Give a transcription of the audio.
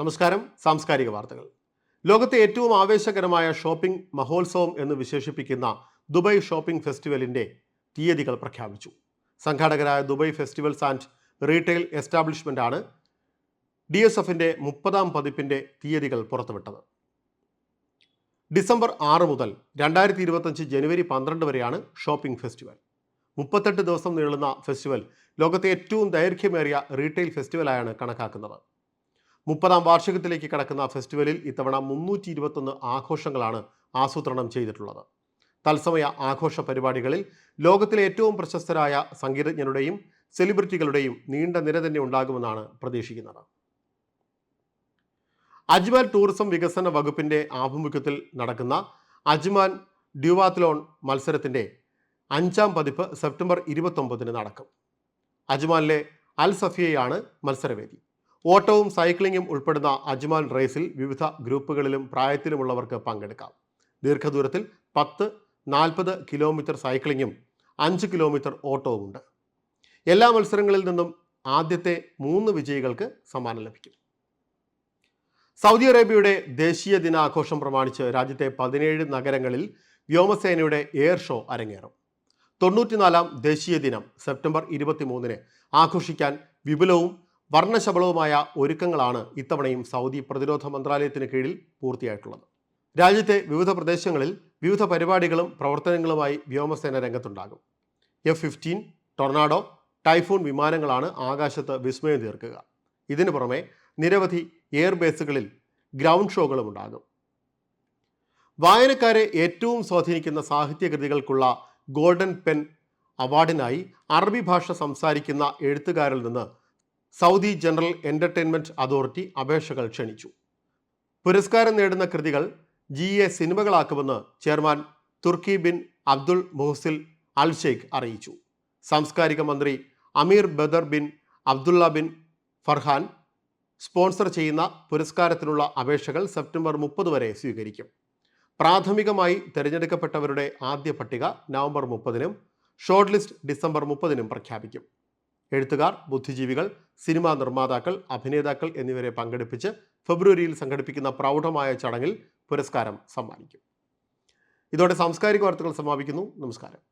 നമസ്കാരം. സാംസ്കാരിക വാർത്തകൾ. ലോകത്തെ ഏറ്റവും ആവേശകരമായ ഷോപ്പിംഗ് മഹോത്സവം എന്ന് വിശേഷിപ്പിക്കുന്ന ദുബൈ ഷോപ്പിംഗ് ഫെസ്റ്റിവലിന്റെ തീയതികൾ പ്രഖ്യാപിച്ചു. സംഘാടകരായ Dubai festivals and retail establishment ആണ് ഡി എസ് എഫിന്റെ മുപ്പതാം പതിപ്പിന്റെ തീയതികൾ പുറത്തുവിട്ടത്. ഡിസംബർ ആറ് മുതൽ രണ്ടായിരത്തി ഇരുപത്തഞ്ച് ജനുവരി പന്ത്രണ്ട് വരെയാണ് ഷോപ്പിംഗ് ഫെസ്റ്റിവൽ. മുപ്പത്തെട്ട് ദിവസം നീളുന്ന ഫെസ്റ്റിവൽ ലോകത്തെ ഏറ്റവും ദൈർഘ്യമേറിയ റീറ്റെയിൽ ഫെസ്റ്റിവലായാണ് കണക്കാക്കുന്നത്. മുപ്പതാം വാർഷികത്തിലേക്ക് കടക്കുന്ന ഫെസ്റ്റിവലിൽ ഇത്തവണ മുന്നൂറ്റി ഇരുപത്തൊന്ന് ആഘോഷങ്ങളാണ് ആസൂത്രണം ചെയ്തിട്ടുള്ളത്. തത്സമയ ആഘോഷ പരിപാടികളിൽ ലോകത്തിലെ ഏറ്റവും പ്രശസ്തരായ സംഗീതജ്ഞരുടെയും സെലിബ്രിറ്റികളുടെയും നീണ്ട നിര തന്നെ ഉണ്ടാകുമെന്നാണ് പ്രതീക്ഷിക്കുന്നത്. അജ്മാൻ ടൂറിസം വികസന വകുപ്പിന്റെ ആഭിമുഖ്യത്തിൽ നടക്കുന്ന അജ്മാൻ ഡ്യുവാത്ലോൺ മത്സരത്തിന്റെ അഞ്ചാം പതിപ്പ് സെപ്റ്റംബർ ഇരുപത്തൊമ്പതിന് നടക്കും. അജ്മാനിലെ അൽ സഫിയയാണ് മത്സരവേദി. ഓട്ടവും സൈക്ലിങ്ങും ഉൾപ്പെടുന്ന അജ്മാൻ റേസിൽ വിവിധ ഗ്രൂപ്പുകളിലും പ്രായത്തിലുമുള്ളവർക്ക് പങ്കെടുക്കാം. ദീർഘദൂരത്തിൽ പത്ത് നാൽപ്പത് കിലോമീറ്റർ സൈക്ലിങ്ങും അഞ്ച് കിലോമീറ്റർ ഓട്ടവുമുണ്ട്. എല്ലാ മത്സരങ്ങളിൽ നിന്നും ആദ്യത്തെ മൂന്ന് വിജയികൾക്ക് സമ്മാനം ലഭിക്കും. സൗദി അറേബ്യയുടെ ദേശീയ ദിനാഘോഷം പ്രമാണിച്ച് രാജ്യത്തെ പതിനേഴ് നഗരങ്ങളിൽ വ്യോമസേനയുടെ എയർ ഷോ അരങ്ങേറും. തൊണ്ണൂറ്റിനാലാം ദേശീയ ദിനം സെപ്റ്റംബർ ഇരുപത്തിമൂന്നിന് ആഘോഷിക്കാൻ വിപുലവും വർണശബളവുമായ ഒരുക്കങ്ങളാണ് ഇത്തവണയും സൗദി പ്രതിരോധ മന്ത്രാലയത്തിന് കീഴിൽ പൂർത്തിയായിട്ടുള്ളത്. രാജ്യത്തെ വിവിധ പ്രദേശങ്ങളിൽ വിവിധ പരിപാടികളും പ്രവർത്തനങ്ങളുമായി വ്യോമസേന രംഗത്തുണ്ടാകും. എഫ് ഫിഫ്റ്റീൻ ടൊർണാഡോ ടൈഫൂൺ വിമാനങ്ങളാണ് ആകാശത്ത് വിസ്മയം തീർക്കുക. ഇതിനു പുറമെ നിരവധി എയർബേസുകളിൽ ഗ്രൗണ്ട് ഷോകളും ഉണ്ടാകും. വായനക്കാരെ ഏറ്റവും സ്വാധീനിക്കുന്ന സാഹിത്യകൃതികൾക്കുള്ള ഗോൾഡൻ പെൻ അവാർഡിനായി അറബി ഭാഷ സംസാരിക്കുന്ന എഴുത്തുകാരിൽ നിന്ന് സൗദി ജനറൽ എന്റർടൈൻമെന്റ് അതോറിറ്റി അപേക്ഷകൾ ക്ഷണിച്ചു. പുരസ്കാരം നേടുന്ന കൃതികൾ G A സിനിമകളാക്കുമെന്ന് chairman Turki bin Abdul Muhsin Al Sheikh അറിയിച്ചു. സാംസ്കാരിക മന്ത്രി അമീർ Badr bin Abdullah bin Farhan sponsor ചെയ്യുന്ന പുരസ്കാരത്തിനുള്ള അപേക്ഷകൾ സെപ്റ്റംബർ മുപ്പത് വരെ സ്വീകരിക്കും. പ്രാഥമികമായി തിരഞ്ഞെടുക്കപ്പെട്ടവരുടെ ആദ്യ പട്ടിക നവംബർ മുപ്പതിനും ഷോർട്ട് ലിസ്റ്റ് ഡിസംബർ മുപ്പതിനും പ്രഖ്യാപിക്കും. എഴുത്തുകാർ ബുദ്ധിജീവികൾ സിനിമാ നിർമ്മാതാക്കൾ അഭിനേതാക്കൾ എന്നിവരെ പങ്കെടുപ്പിച്ച് ഫെബ്രുവരിയിൽ സംഘടിപ്പിക്കുന്ന പ്രൗഢമായ ചടങ്ങിൽ പുരസ്കാരം സമ്മാനിക്കും. ഇതോടെ സാംസ്കാരിക വാർത്തകൾ സമാപിക്കുന്നു. നമസ്കാരം.